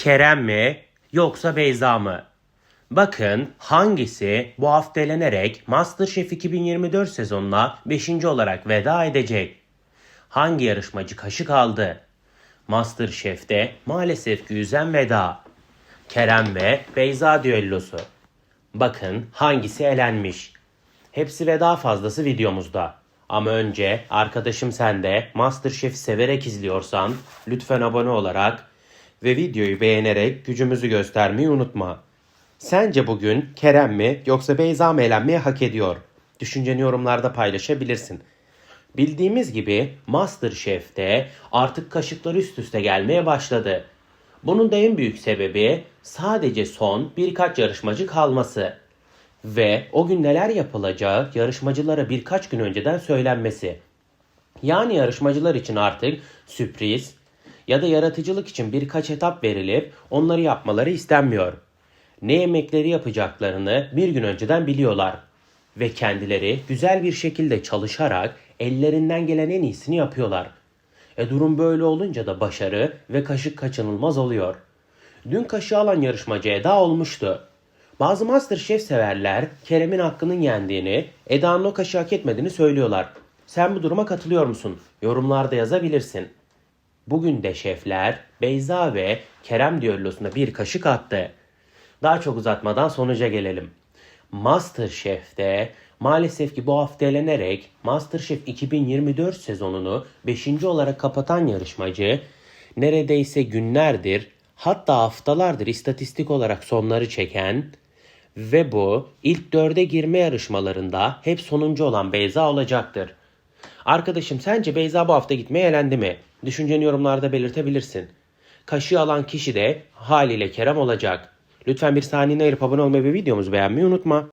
Kerem mi yoksa Beyza mı? Bakın hangisi bu hafta elenerek MasterChef 2024 sezonuna 5. olarak veda edecek? Hangi yarışmacı kaşık aldı? MasterChef'te maalesef ki yüzen veda. Kerem ve Beyza düellosu. Bakın hangisi elenmiş. Hepsi ve daha fazlası videomuzda. Ama önce arkadaşım sen de Masterchef severek izliyorsan lütfen abone olarak ve videoyu beğenerek gücümüzü göstermeyi unutma. Sence bugün Kerem mi yoksa Beyza mı elenmeyi hak ediyor? Düşünceni yorumlarda paylaşabilirsin. Bildiğimiz gibi Masterchef'te artık kaşıklar üst üste gelmeye başladı. Bunun da en büyük sebebi sadece son birkaç yarışmacı kalması ve o gün neler yapılacağı yarışmacılara birkaç gün önceden söylenmesi. Yani yarışmacılar için artık sürpriz ya da yaratıcılık için birkaç etap verilip onları yapmaları istenmiyor. Ne yemekleri yapacaklarını bir gün önceden biliyorlar ve kendileri güzel bir şekilde çalışarak ellerinden gelen en iyisini yapıyorlar. E durum böyle olunca da başarı ve kaşık kaçınılmaz oluyor. Dün kaşığı alan yarışmacı Eda olmuştu. Bazı Masterchef severler Kerem'in hakkının yendiğini, Eda'nın o kaşığı hak etmediğini söylüyorlar. Sen bu duruma katılıyor musun? Yorumlarda yazabilirsin. Bugün de şefler Beyza ve Kerem düellosuna bir kaşık attı. Daha çok uzatmadan sonuca gelelim. Masterchef'te maalesef ki bu hafta elenerek Masterchef 2024 sezonunu 5. olarak kapatan yarışmacı neredeyse günlerdir hatta haftalardır istatistik olarak sonları çeken ve bu ilk dörde girme yarışmalarında hep sonuncu olan Beyza olacaktır. Arkadaşım sence Beyza bu hafta gitmeye elendi mi? Düşünceni yorumlarda belirtebilirsin. Kaşığı alan kişi de haliyle Kerem olacak. Lütfen bir saniyeni ayırıp abone olmayı ve videomuzu beğenmeyi unutma.